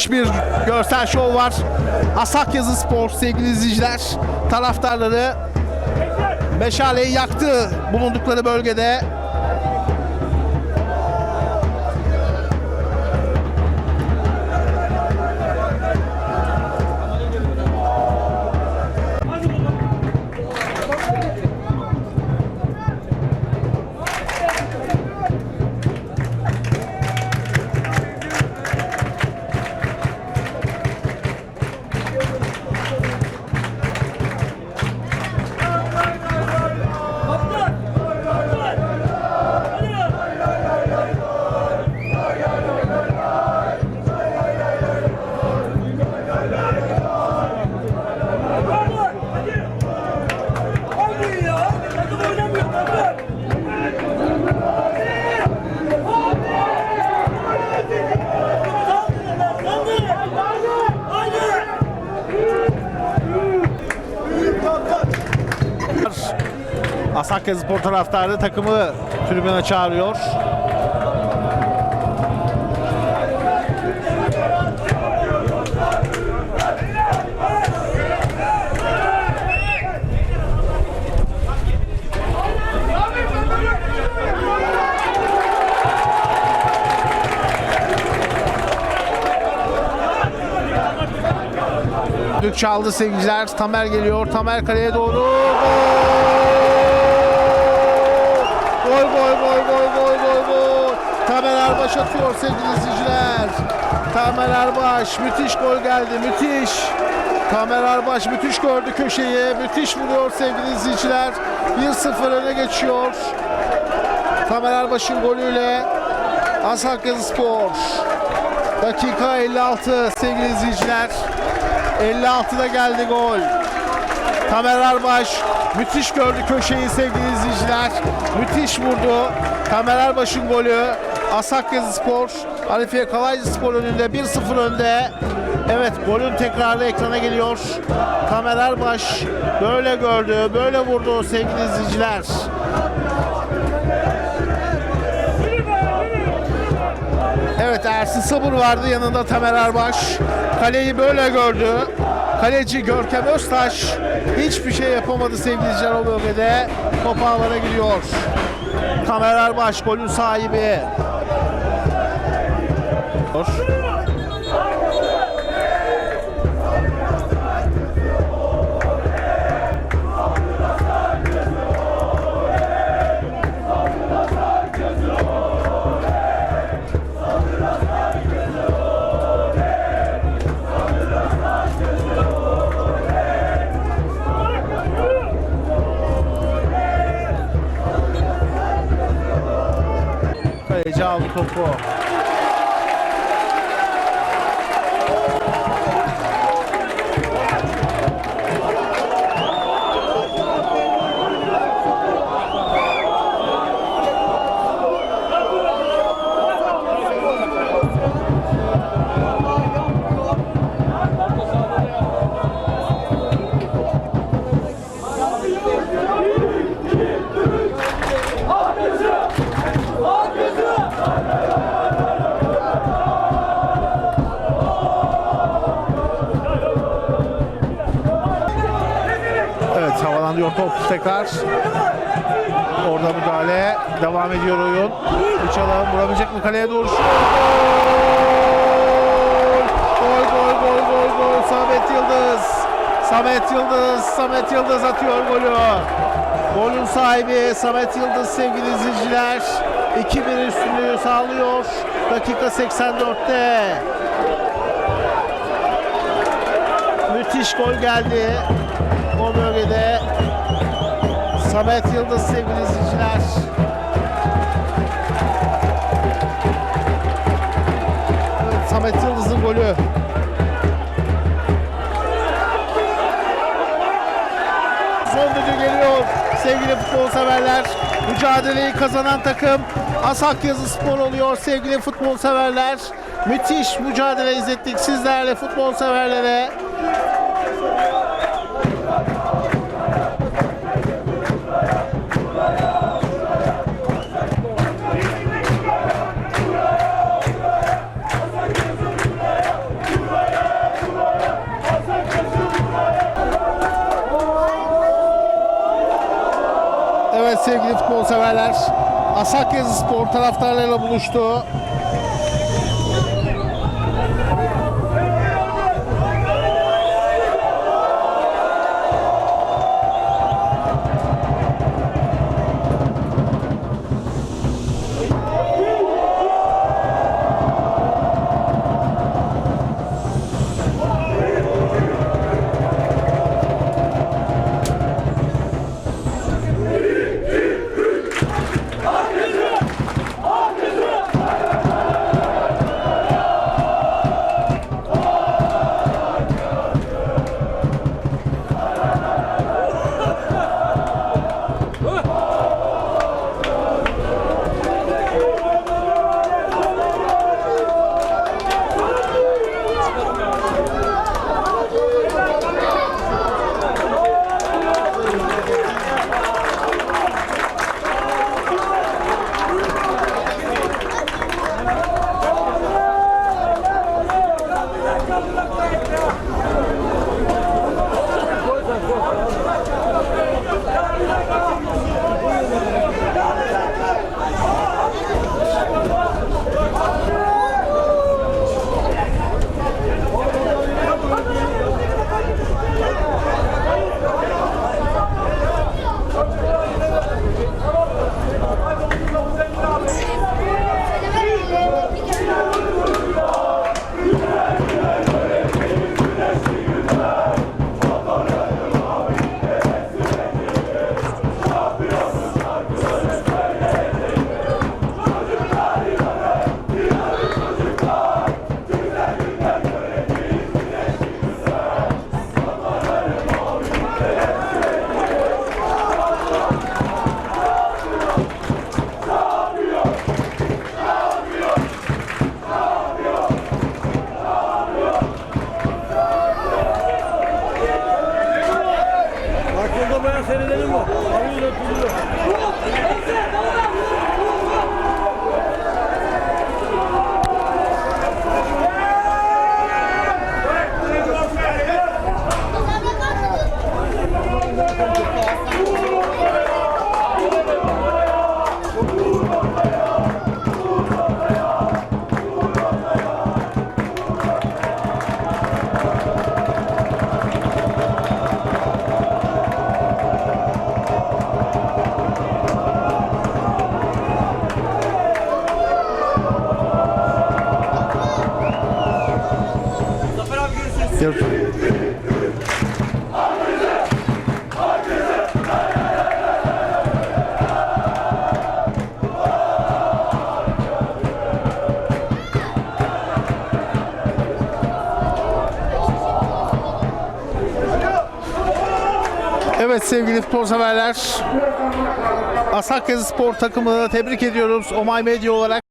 Müthiş bir görsel şov var. Asakyazı Spor sevgili izleyiciler. Taraftarları meşaleyi yaktı bulundukları bölgede. Asakya Spor taraftarı takımı tribüne çağırıyor. Dük çaldı sevgililer. Tamer geliyor. Tamer kaleye doğru. Gol! Gol gol gol gol gol gol gol. Tamer Erbaş atıyor sevgili izleyiciler. Tamer Erbaş müthiş gol geldi. Müthiş. Tamer Erbaş müthiş gördü köşeyi. Müthiş vuruyor sevgili izleyiciler. 1-0 öne geçiyor. Tamer Erbaş'ın golüyle Asakya Spor. Dakika 56 sevgili izleyiciler. 56'da geldi gol. Tamer Erbaş müthiş gördü köşeyi sevgili izleyiciler. Müthiş vurdu. Tamer Erbaş'ın golü. Asakya Spor, Arifiye Kalaycı Spor önünde 1-0 önde. Evet golün tekrarı ekrana geliyor. Tamer Erbaş böyle gördü, böyle vurdu sevgili izleyiciler. Evet Ersin Sabır vardı yanında Tamer Erbaş. Kaleyi böyle gördü. Kaleci Görkem Öztaş hiçbir şey yapamadı sevgili izleyiciler o bölgede. Top ağlara gidiyor. Tamer Erbaş golün sahibi. Al 破 tekrar. Orada müdahale. Devam ediyor oyun. Uçalım vurabilecek mi kaleye doğru? Gol! Gol gol gol gol gol. Samet Yıldız. Samet Yıldız. Samet Yıldız atıyor golü. Golün sahibi Samet Yıldız sevgili izleyiciler. 2-1 üstünlüğü sağlıyor. Dakika 84'te. Müthiş gol geldi. O bölgede Samet Yıldız sevgili izleyiciler. Evet, Samet Yıldız'ın golü. Son düdüğü geliyor sevgili futbol severler. Mücadeleyi kazanan takım Asakyazı Spor oluyor sevgili futbol severler. Müthiş mücadele izlettik sizlerle futbol severlere. severler Asakya Spor taraftarlarıyla buluştu. Evet sevgili spor severler. Asakyazı Spor takımını tebrik ediyoruz. Omay Medya olarak.